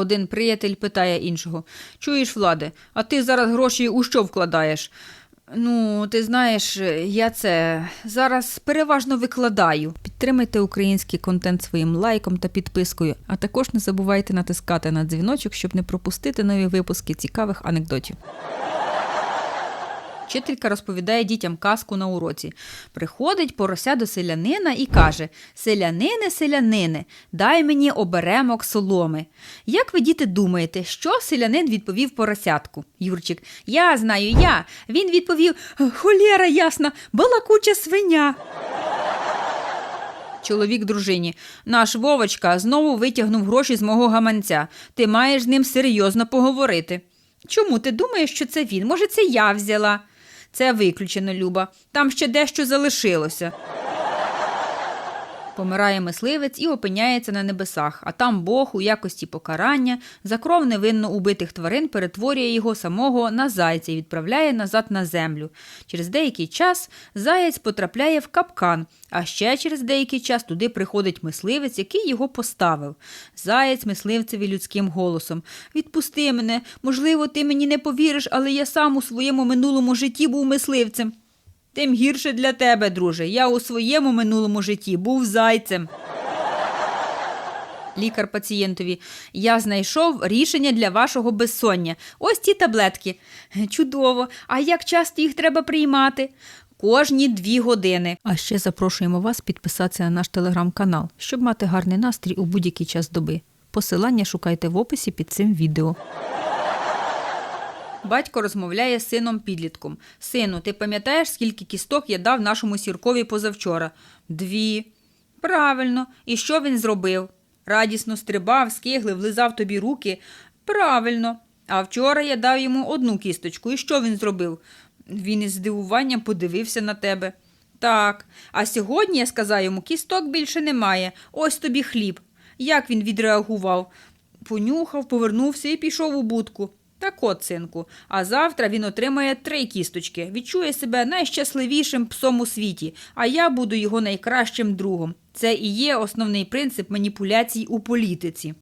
Один приятель питає іншого: Чуєш, влади, а ти зараз гроші у що вкладаєш? Ну, ти знаєш, я це зараз переважно викладаю. Підтримайте український контент своїм лайком та підпискою, а також не забувайте натискати на дзвіночок, щоб не пропустити нові випуски цікавих анекдотів. Вчителька розповідає дітям казку на уроці. Приходить порося до селянина і каже: Селянине, селянине, дай мені оберемок соломи. Як ви, діти, думаєте, що селянин відповів поросятку? Юрчик, я знаю, я. Він відповів: Холєра ясна, балакуча свиня. Чоловік дружині. Наш Вовочка знову витягнув гроші з мого гаманця. Ти маєш з ним серйозно поговорити. Чому ти думаєш, що це він? Може, це я взяла? Це виключено, Люба. Там ще дещо залишилося. Помирає мисливець і опиняється на небесах, а там Бог у якості покарання за кров невинно убитих тварин перетворює його самого на зайця і відправляє назад на землю. Через деякий час заєць потрапляє в капкан, а ще через деякий час туди приходить мисливець, який його поставив. Заєць мисливцеві людським голосом: Відпусти мене, можливо, ти мені не повіриш, але я сам у своєму минулому житті був мисливцем. Тим гірше для тебе, друже. Я у своєму минулому житті був зайцем. Лікар пацієнтові. Я знайшов рішення для вашого безсоння. Ось ці таблетки. Чудово. А як часто їх треба приймати? Кожні дві години. А ще запрошуємо вас підписатися на наш телеграм-канал, щоб мати гарний настрій у будь-який час доби. Посилання шукайте в описі під цим відео. Батько розмовляє з сином підлітком. Сину, ти пам'ятаєш, скільки кісток я дав нашому сіркові позавчора? Дві. Правильно. І що він зробив? Радісно стрибав, скиглив, лизав тобі руки. Правильно. А вчора я дав йому одну кісточку. І що він зробив? Він із здивуванням подивився на тебе. Так. А сьогодні я сказав йому, кісток більше немає. Ось тобі хліб. Як він відреагував? Понюхав, повернувся і пішов у будку. Так от, синку, а завтра він отримає три кісточки, відчує себе найщасливішим псом у світі, а я буду його найкращим другом. Це і є основний принцип маніпуляцій у політиці.